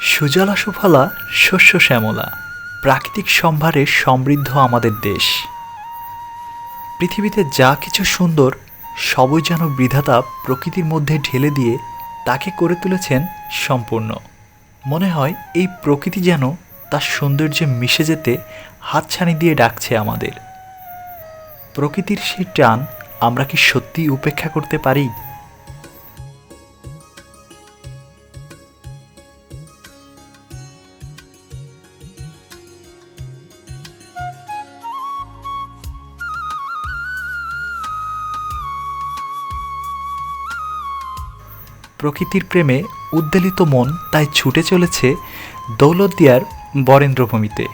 সুজলা সুফলা, শস্য শ্যামলা, প্রাকৃতিক সম্ভারে সমৃদ্ধ আমাদের দেশ। পৃথিবীতে যা কিছু সুন্দর, সবই যেন বিধাতা প্রকৃতির মধ্যে ঢেলে দিয়ে তাকে করে তুলেছেন সম্পূর্ণ। মনে হয় এই প্রকৃতি যেন তার সৌন্দর্যে মিশে যেতে হাতছানি দিয়ে ডাকছে আমাদের। প্রকৃতির সেই টান আমরা কি সত্যিই উপেক্ষা করতে পারি? প্রকৃতির প্রেমে উদ্বেলিত মন তাই ছুটে চলেছে দৌলতদিয়ার বরেন্দ্রভূমিতে।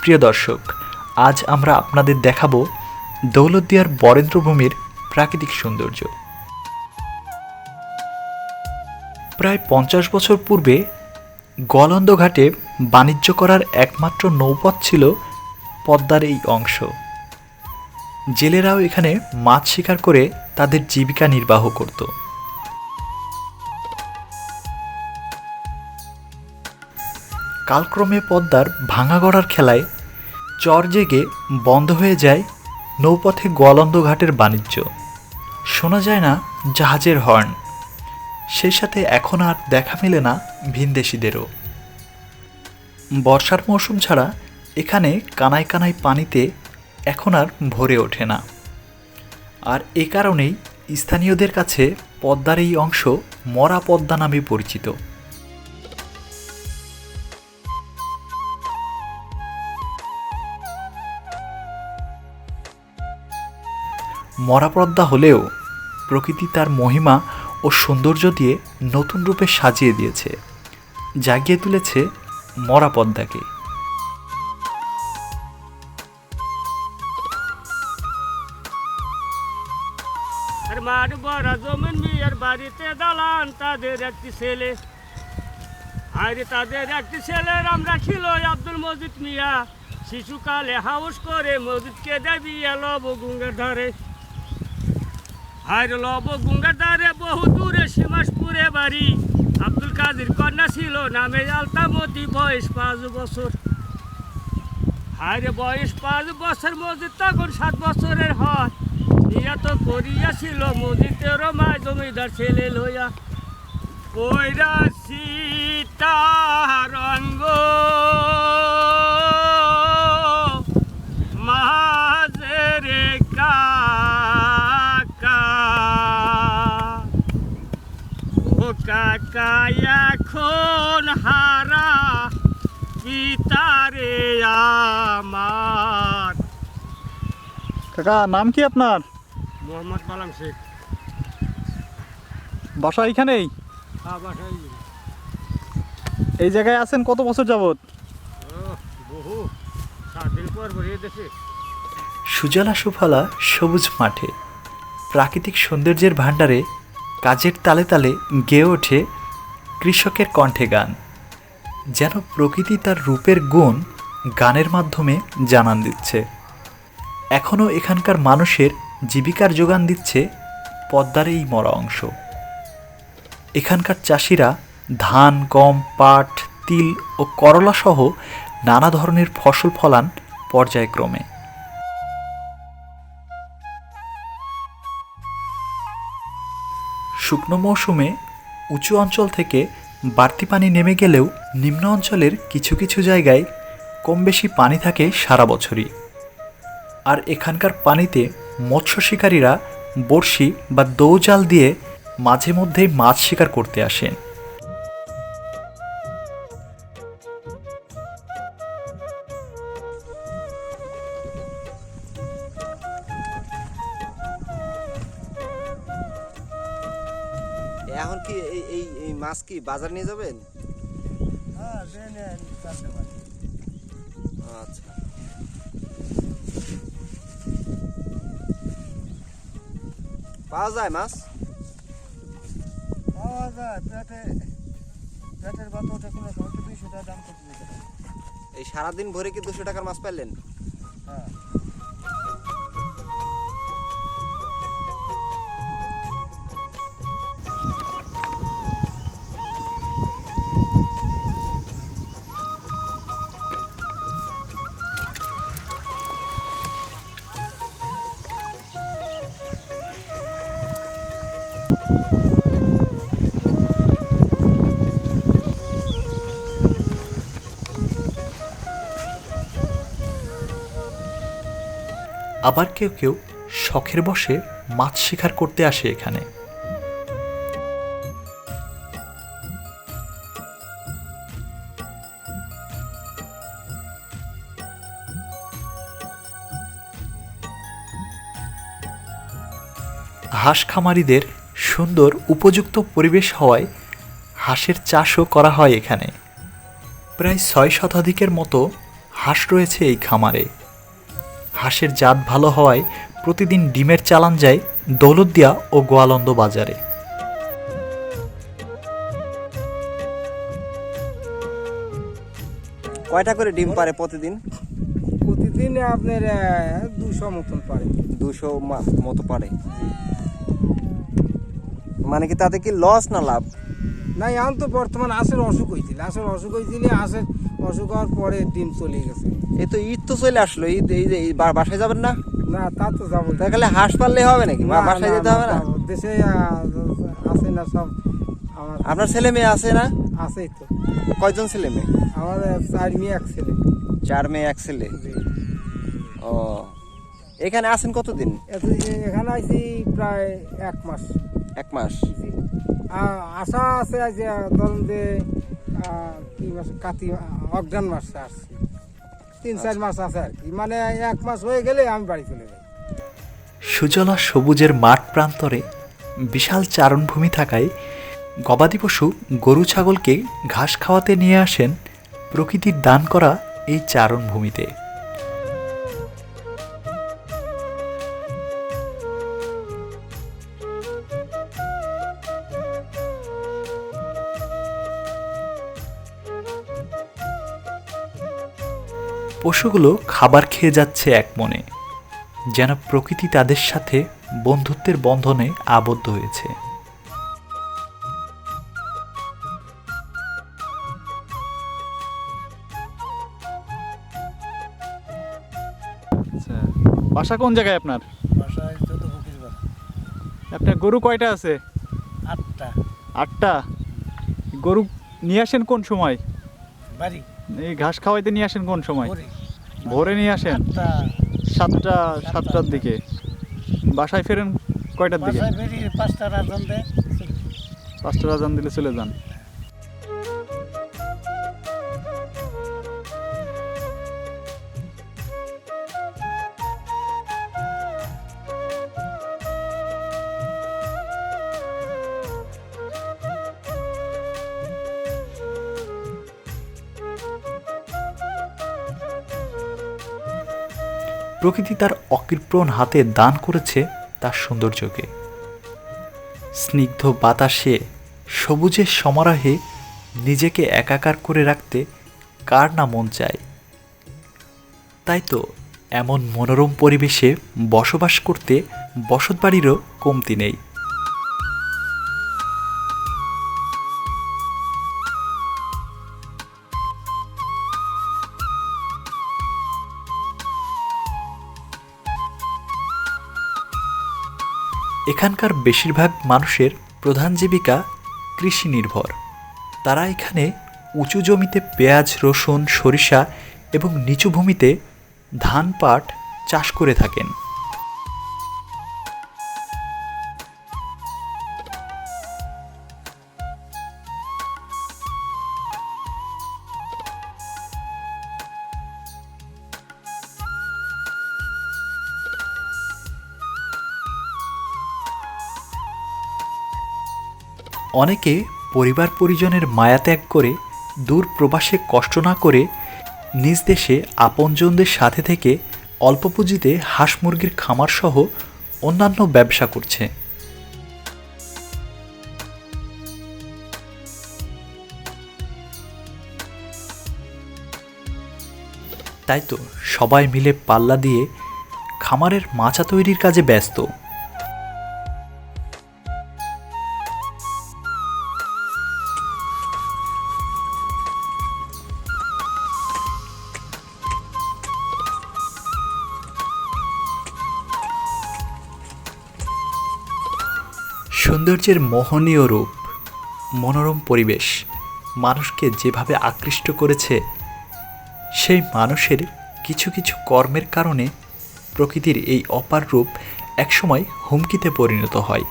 প্রিয় দর্শক, আজ আমরা আপনাদের দেখাবো দৌলতদিয়ার বরেন্দ্রভূমির প্রাকৃতিক সৌন্দর্য। প্রায় পঞ্চাশ বছর পূর্বে গলন্দ ঘাটে বাণিজ্য করার একমাত্র নৌপথ ছিল পদ্মার এই অংশ। জেলেরাও এখানে মাছ শিকার করে তাদের জীবিকা নির্বাহ করত। কালক্রমে পদ্মার ভাঙা গড়ার খেলায় চর জেগে বন্ধ হয়ে যায় নৌপথে গোয়ালন্দ ঘাটের বাণিজ্য। শোনা যায় না জাহাজের হর্ন। সেই সাথে এখন আর দেখা মেলে না ভিনদেশিদেরও। বর্ষার মৌসুম ছাড়া এখানে কানায় কানায় পানিতে এখন আর ভরে ওঠে না। আর এ কারণেই স্থানীয়দের কাছে পদ্মার এই অংশ মরা পদ্মা নামে পরিচিত। মরা পদ্মা হলেও প্রকৃতি তার মহিমা ও সৌন্দর্য দিয়ে নতুন রূপে সাজিয়ে দিয়েছে, জাগিয়ে তুলেছে মরা পদ্মাকে আর বড় জমিন বাড়িতে দালান তাদের একটি ছেলে। তাদের একটি আব্দুল মিয়া। শিশুকালে হাউস করে মসজিদকে দেবী এলো গুঙ্গার ধারে। আর লব গুঙ্গারদারে বহু দূরে সীমাসপুরে বাড়ি। আব্দুল কাদের কন্যা ছিল, নামে আলতামতি বয়স পাঁচ বছর। আরে বয়স পাঁচ বছর, মসজিদ তখন সাত বছরের হয়। নিয়ত করিয়াছিল মসজিদের মা জমিদার ছেলে লইয়া। কইরা সীতা রঙ্গ কাকা এখন হারা পিতারে আমার। কাকা নাম কি আপনার? মোহাম্মদ বালাম শেখ। বাসা এইখানেই? হ্যাঁ এই জায়গায় আছেন কত বছর যাবত ও, বহু। সাত দিন পর ভরিয়ে দেশে সুজলা সুফলা সবুজ মাঠে। প্রাকৃতিক সৌন্দর্যের ভাণ্ডারে কাজের তালে তালে গেয়ে ওঠে কৃষকের কণ্ঠে গান। যেন প্রকৃতি তার রূপের গুণ গানের মাধ্যমে জানান দিচ্ছে। এখনও এখানকার মানুষের জীবিকার যোগান দিচ্ছে পদ্মার এই মরা অংশ। এখানকার চাষিরা ধান, গম, পাট, তিল ও করলাসহ নানা ধরনের ফসল ফলান পর্যায়ক্রমে। শুকনো মৌসুমে উঁচু অঞ্চল থেকে বাড়তি পানি নেমে গেলেও নিম্ন অঞ্চলের কিছু কিছু জায়গায় কম বেশি পানি থাকে সারা বছরই। আর এখানকার পানিতে মৎস্য শিকারীরা বড়শি বা দৌজাল দিয়ে মাঝে মধ্যেই মাছ শিকার করতে আসেন। এখন কি এই এই এই মাছ কি বাজার নিয়ে যাবেন? আচ্ছা। পাওয়া যায় মাছ? পাওয়া যায় পেটে পেটের বাত ওঠে কোনো দুইশো টাকা দাম করতে এই সারাদিন ভরে কি দুশো টাকার মাছ পাইলেন? হ্যাঁ। আবার কেউ কেউ শখের বসে মাছ শিকার করতে আসে এখানে। হাঁস খামারিদের সুন্দর উপযুক্ত পরিবেশ হওয়ায় হাঁসের চাষও করা হয় এখানে। প্রায় ছয় শতাধিকের মতো হাঁস রয়েছে এই খামারে। হাঁসের জাত ভালো হওয়ায় প্রতিদিন ডিমের চালান যায় দৌলতদিয়া ও গোয়ালন্দ বাজারে। কয়টা করে ডিম পারে প্রতিদিন? প্রতিদিন আপনার দুশো মতন পারে। দুশো মতো পারে। মানে কি তাতে কি লস না লাভ? না এখন তো বর্তমান হাঁসের অসুখ হয়েছিল হাঁসের অসুখ হয়েছিল হাঁসের অসুখ হওয়ার পরে ডিম চলে গেছে। এই তো ঈদ তো চলে আসলো ঈদ এই যে এই বাসায় যাবেন না? না তা তো যাব। তাহলে হাঁস পাললে হবে নাকি? বাসায় যেতে হবে না দেশে আছে না সব আমার আপনার ছেলে মেয়ে আছে না? আছেই তো। কয়জন ছেলে মেয়ে? আমার চার মেয়ে এক ছেলে। চার মেয়ে এক ছেলে? ও এখানে আছেন কতদিন? এখানে আইছি প্রায় এক মাস। এক মাস। আশা আছে যে ধরুন যে কি মাস কাতি অজ্ঞান মাসে আসছি। তিন চার মাস আছে আর কি। মানে এক মাস হয়ে গেলে আমি বাড়ি চলে যাই। সুজলা সবুজের মাঠ প্রান্তরে বিশাল চারণভূমি থাকায় গবাদি পশু গরু ছাগলকে ঘাস খাওয়াতে নিয়ে আসেন প্রকৃতির দান করা এই চারণভূমিতে। পশুগুলো খাবার খেয়ে যাচ্ছে এক মনে যেন প্রকৃতি তাদের সাথে বন্ধুত্বের বন্ধনে আবদ্ধ হয়েছে। আচ্ছা বাসা কোন জায়গায় আপনার? আপনার গরু কয়টা আছে? আটটা। আটটা। গরু নিয়ে আসেন কোন সময়? বাড়ি। এই ঘাস খাওয়াইতে নিয়ে আসেন কোন সময়? ভোরে। নিয়ে আসেন? সাতটা সাতটার দিকে। বাসায় ফেরেন কয়টার দিকে? পাঁচটা রাজান দিলে চলে যান। প্রকৃতি তার অকৃপণ হাতে দান করেছে তার সৌন্দর্যকে। স্নিগ্ধ বাতাসে সবুজের সমারোহে নিজেকে একাকার করে রাখতে কার না মন চায়? তাই তো এমন মনোরম পরিবেশে বসবাস করতে বসতবাড়িরও কমতি নেই। এখানকার বেশিরভাগ মানুষের প্রধান জীবিকা কৃষি নির্ভর তারা এখানে উঁচু জমিতে পেঁয়াজ, রসুন, সরিষা এবং নিচু ভূমিতে ধান পাট চাষ করে থাকেন। অনেকে পরিবার পরিজনের মায়া ত্যাগ করে দূর প্রবাসে কষ্ট না করে নিজ দেশে আপনজনদের সাথে থেকে অল্প পুঁজিতে হাঁস মুরগির খামার সহ অন্যান্য ব্যবসা করছে। তাই তো সবাই মিলে পাল্লা দিয়ে খামারের মাচা তৈরির কাজে ব্যস্ত। সৌন্দর্যের মোহনীয় রূপ, মনোরম পরিবেশ মানুষকে যেভাবে আকৃষ্ট করেছে, সেই মানুষের কিছু কিছু কর্মের কারণে প্রকৃতির এই অপার রূপ একসময় হুমকিতে পরিণত হয়।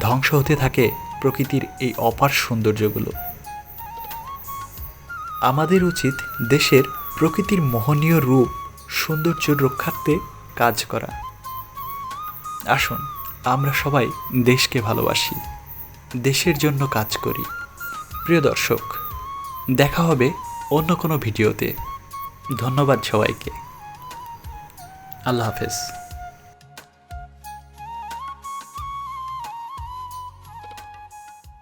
ধ্বংস হতে থাকে প্রকৃতির এই অপার সৌন্দর্যগুলো। আমাদের উচিত দেশের প্রকৃতির মোহনীয় রূপ, সৌন্দর্য রক্ষার্থে কাজ করা। আসুন আমরা সবাই দেশকে ভালোবাসি, দেশের জন্য কাজ করি। প্রিয় দর্শক, দেখা হবে অন্য কোনো ভিডিওতে। ধন্যবাদ সবাইকে। আল্লাহ হাফেজ।